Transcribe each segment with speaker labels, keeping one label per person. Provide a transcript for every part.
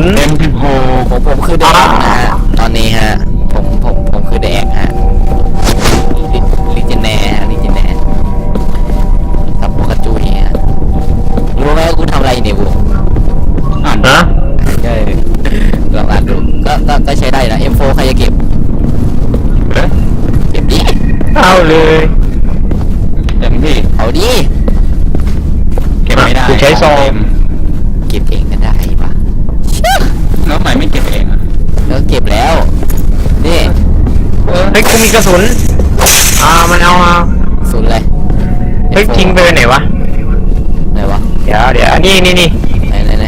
Speaker 1: น
Speaker 2: เอ็มสิบหก
Speaker 3: ผมผมคือแดงนะฮะตอนนี้ฮะ ผมผมผมคือแดงฮะลิจิแนลิจิแนสับโปกระจุยฮะรู้ไหมว่ากูทำอะไรอยู่เนี่ยบู
Speaker 2: อ่าน
Speaker 1: ฮะ
Speaker 3: เออลองอ่านดูก็ก็ก็ใช้ได้นะ M4 ใครจะเก็บ
Speaker 2: เอ๊ะ
Speaker 3: เก็บดิ
Speaker 1: เอาเลย
Speaker 2: เต็มที่
Speaker 3: เอาดิ
Speaker 2: เก็บไม่ได้
Speaker 1: กูใช้ซอง
Speaker 3: เก็บเองก็ได้ปะ
Speaker 2: แล้วทำไมไม่เก็บเองอะ
Speaker 3: แล้วเก็บแล้ว นี่
Speaker 1: เฮ้ยกูมีกระสุน อ่ามันเอาเอา
Speaker 3: ศูนย์เลย
Speaker 1: เฮ้ยทิ้งไปไว้ไหนวะ
Speaker 3: ไหนวะ
Speaker 1: เดี๋ยวเดี๋ยวนี่นี่นี่
Speaker 3: ไหนไหนไหน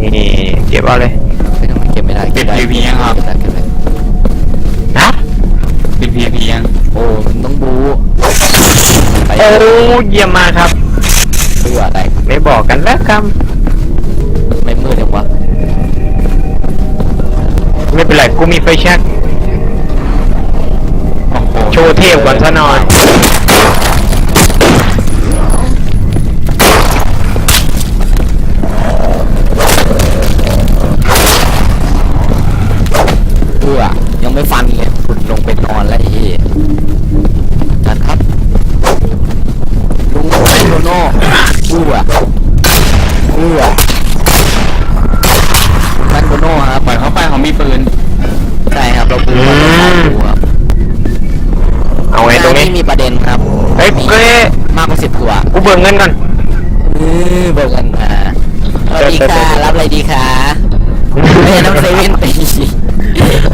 Speaker 1: นี่นี่เก็บเอาเลย
Speaker 3: ไม่ต้องเก็บไม่ได้
Speaker 2: เก็บ
Speaker 3: ได้
Speaker 2: พีพียังครับ
Speaker 3: เก็บได้เก็บได้
Speaker 1: นะ
Speaker 2: เก็บพีพียัง
Speaker 3: โอ้มันต้องบูไป
Speaker 1: โอ้เยี่ยมมากครับ
Speaker 3: เพื่ออะไร
Speaker 1: ไม่บอกกันแล้วครับ
Speaker 3: ไม่มืดจังวะ
Speaker 1: ไม่เป็นไรกูมีไฟแช็ก
Speaker 2: โอ้โห
Speaker 1: โช ว์เทพก่อนซะหน่อย
Speaker 3: บิก
Speaker 1: เงินก่อน
Speaker 3: เออเบิกกันมาสวัสดีค่ะรับอะไรดีคะไม่ใช่น้ำเซเว่นตี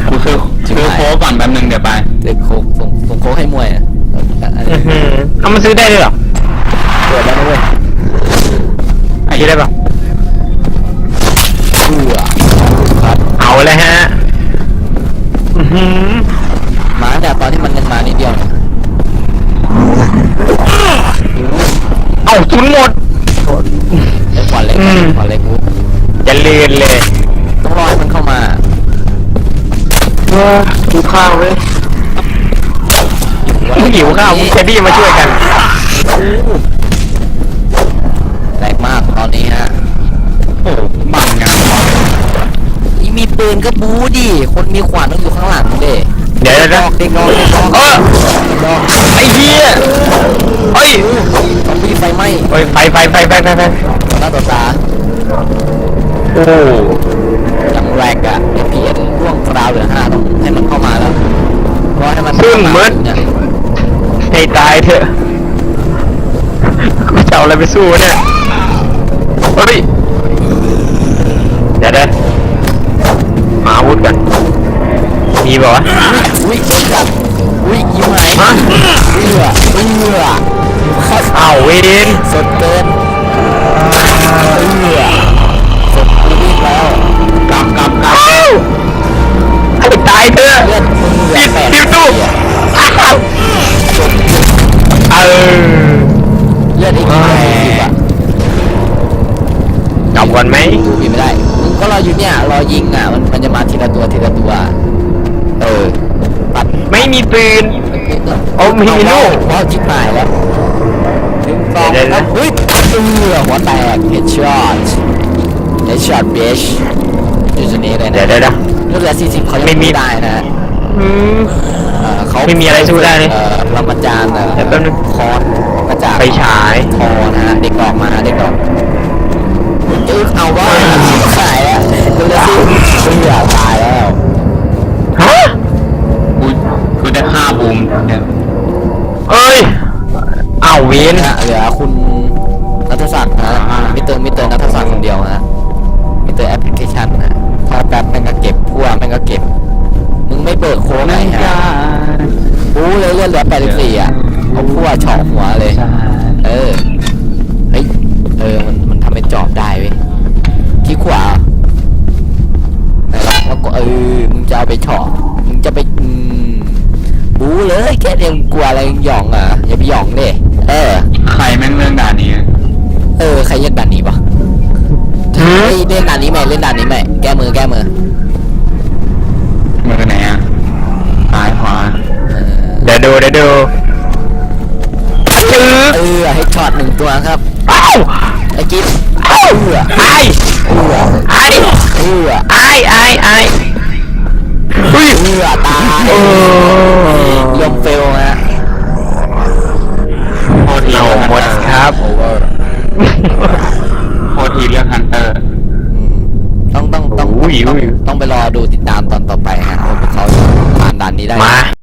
Speaker 2: กูคือคือโค้กก่อนแป๊บนึงเดี๋ยวไป
Speaker 3: เด็กโคกส่งส่งโคกให้มวยอะเออ
Speaker 1: อื้อหือเอามาซื้อได้ด้วยเหรอ
Speaker 3: เปิดแล้วนะเว้ย
Speaker 2: ไอ้
Speaker 1: ซื้อได้ปะ
Speaker 3: เบื่อครับ
Speaker 1: เอาเลยฮะอื้อหือ
Speaker 3: มาตั้งแต่ตอนที่มันยังมานิดเดียวเนี่ย
Speaker 1: เอาทุนหมด
Speaker 3: เล็กกว่าเล็ก
Speaker 1: อืม
Speaker 3: กว่าเล็กกู
Speaker 1: จะเลือนเลย
Speaker 3: ต้องรอให้มันเข้ามา
Speaker 1: หิวข้าวเลยมึงหิวข้าวมึงแคดี้มาช่วยกัน
Speaker 3: แรงมากตอนนี้ฮะ
Speaker 2: โอ้บังกัน
Speaker 3: อีมีปืนก็บูดิคนมีขวานต้องอยู่ข้างหลังเด้
Speaker 1: เดี๋ยว
Speaker 3: ด
Speaker 1: นะ
Speaker 3: อกเด็กดอกเด็กดอก
Speaker 1: เออ
Speaker 3: ดอก
Speaker 1: ไอ้เหี้ยเฮ้ย
Speaker 3: ต้องมีไฟไหม้
Speaker 1: เฮ้ยไฟไฟไฟไฟไฟไฟ
Speaker 3: ต่อหน้าต่อตา
Speaker 1: โอ้
Speaker 3: อย่างแรกอะไอพีเอ็นร่วงคราวเหลือห้าต้องให้มันเข้ามาแล้วเพราะให้มัน
Speaker 1: ซึ่งเหมือน
Speaker 3: เนี่ย
Speaker 1: ให้ตายเถอะกูจะเอาอะไรไปสู้วะเนี่ยเฮ้ยเดี๋ยวเดี๋ยวมาอาวุธกัน มีบอกวะ
Speaker 3: อุ้ยจับอุ้ยยิ้มหาย
Speaker 1: ฮะ
Speaker 3: เอื้อเอื้อ
Speaker 1: อ้าวเวน
Speaker 3: สดเกินเอื้อสดกูวิ่งแล้ว
Speaker 2: กลับกลับกลับ
Speaker 1: ให้ตายเถอะ
Speaker 3: เลือดมึงเหลื
Speaker 1: ปิ
Speaker 3: อ
Speaker 1: ด
Speaker 3: แปด
Speaker 1: ปิดตู้เออ
Speaker 3: เลือดอีกแปด
Speaker 1: กลับก่อนไหม
Speaker 3: ดูไม่ได้มึงก็รออยู่เนี่ยรอยิงอะมันมันจะมาทีละตัวทีละตัว ออปัด
Speaker 1: ไม่มีปืน เอามีลูก
Speaker 3: ว้าวจิ๊บหายแล้วหนึ่งสอง
Speaker 1: เดี๋ยวๆ
Speaker 3: แล้วเฮ้ยเอื้อหัวแตกเฮดช็อตเฮดช็อตเบชอยู่จุดนี้เลยนะ
Speaker 1: เดี๋ยวเดี๋ยวเดี๋ยว
Speaker 3: เลือดเหลือสี่สิบเขายัง
Speaker 1: ไม่มี
Speaker 3: ไม่ได้นะฮะ
Speaker 1: อืม
Speaker 3: เอ่อเขา
Speaker 1: ไม่มีอะไรสู้ได้เลย
Speaker 3: เอ่อปรมาจารย์เอ่อ
Speaker 1: เดี๋ยวแป๊บนึง
Speaker 3: คอนมาจาก
Speaker 1: ไฟฉาย
Speaker 3: ทอนะฮะเด็กออกมาเด็กออกจึ๊กเอาว่าชิบหายแล้วดูแลสิ เล
Speaker 2: ย
Speaker 1: เลื
Speaker 3: อดเหลือแปดสิบสี่อะเอาพวกเฉาะหัวเลยเออ เฮ้ย เออ มัน มันทำเป็นจอบได้เว้ยที่ขวาไหนล่ะแล้วก็เออ มึงจะเอาไปเฉาะมึงจะไปอืมบูเลยแค่เดียวมึงกลัวอะไรหย่องอะ อย่าไปหย่องดิเออ
Speaker 2: ใครแม่งเรื่องด่านนี้
Speaker 1: ดี๋ยวดูเดี๋ยวดูจืด
Speaker 3: เออให้ช็อตหนึ่งตัวครับ
Speaker 1: อ้าว
Speaker 3: ไอ้กิ๊ฟ
Speaker 1: อ้าว
Speaker 3: เอื้อ
Speaker 1: ไอ้
Speaker 3: เอื้อ
Speaker 1: ไอ้
Speaker 3: เอื้อ
Speaker 1: ไอ้ไอ้ไอ้เฮ้ย
Speaker 3: เอื้อตาย
Speaker 1: โอ้
Speaker 3: ยมเฟลฮะ
Speaker 2: โคตรที
Speaker 1: เอาหมดครับ
Speaker 3: โอเวอร์
Speaker 2: โคตรทีเรื่องฮันเตอร์
Speaker 3: ต้องต้องต้อง
Speaker 1: อุ้ย
Speaker 3: ต้อง
Speaker 1: อุ้ย
Speaker 3: ต้องไปรอดูติดตามตอนต่อไปฮะว่าพวกเขาจะผ่านด่านนี้ได้
Speaker 1: มา